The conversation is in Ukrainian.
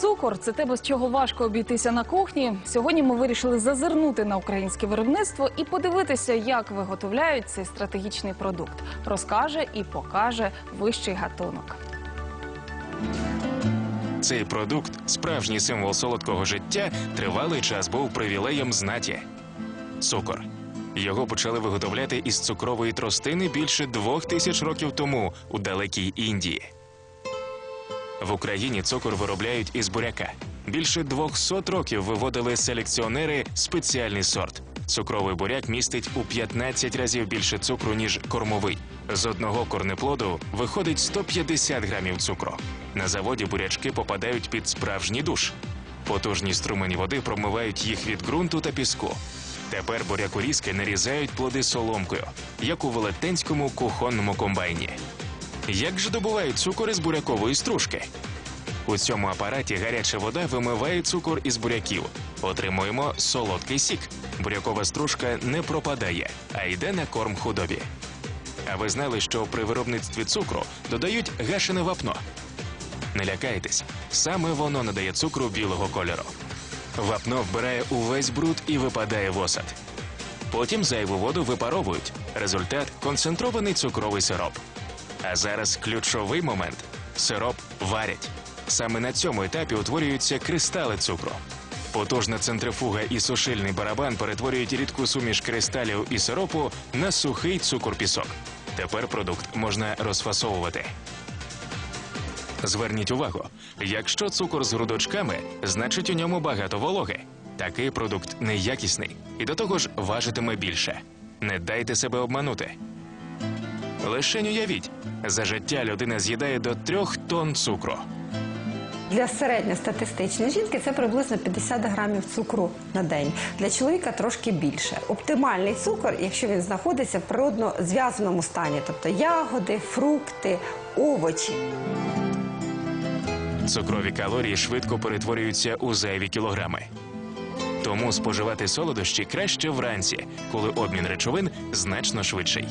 Цукор це те, без чого важко обійтися на кухні. Сьогодні ми вирішили зазирнути на українське виробництво і подивитися, як виготовляють цей стратегічний продукт. Розкаже і покаже вищий гатунок. Цей продукт, справжній символ солодкого життя, тривалий час був привілеєм знаті. Цукор. Його почали виготовляти із цукрової тростини більше двох тисяч років тому у далекій Індії. В Україні цукор виробляють із буряка. Більше 200 років виводили селекціонери спеціальний сорт. Цукровий буряк містить у 15 разів більше цукру, ніж кормовий. З одного корнеплоду виходить 150 грамів цукру. На заводі бурячки попадають під справжній душ. Потужні струмені води промивають їх від ґрунту та піску. Тепер бурякорізки нарізають плоди соломкою, як у велетенському кухонному комбайні. Як же добувають цукор із бурякової стружки? У цьому апараті гаряча вода вимиває цукор із буряків. Отримуємо солодкий сік. Бурякова стружка не пропадає, а йде на корм худобі. А ви знали, що при виробництві цукру додають гашене вапно? Не лякайтесь, саме воно надає цукру білого кольору. Вапно вбирає увесь бруд і випадає в осад. Потім зайву воду випаровують. Результат концентрований цукровий сироп. А зараз ключовий момент сироп варять. Саме на цьому етапі утворюються кристали цукру. Потужна центрифуга і сушильний барабан перетворюють рідку суміш кристалів і сиропу на сухий цукор-пісок. Тепер продукт можна розфасовувати. Зверніть увагу, якщо цукор з грудочками, значить у ньому багато вологи. Такий продукт неякісний і до того ж важитиме більше. Не дайте себе обманути. Лишень уявіть, за життя людина з'їдає до трьох тонн цукру. Для середньостатистичної жінки це приблизно 50 грамів цукру на день. Для чоловіка трошки більше. Оптимальний цукор, якщо він знаходиться в природно зв'язаному стані, тобто ягоди, фрукти, овочі. Цукрові калорії швидко перетворюються у зайві кілограми. Тому споживати солодощі краще вранці, коли обмін речовин значно швидший.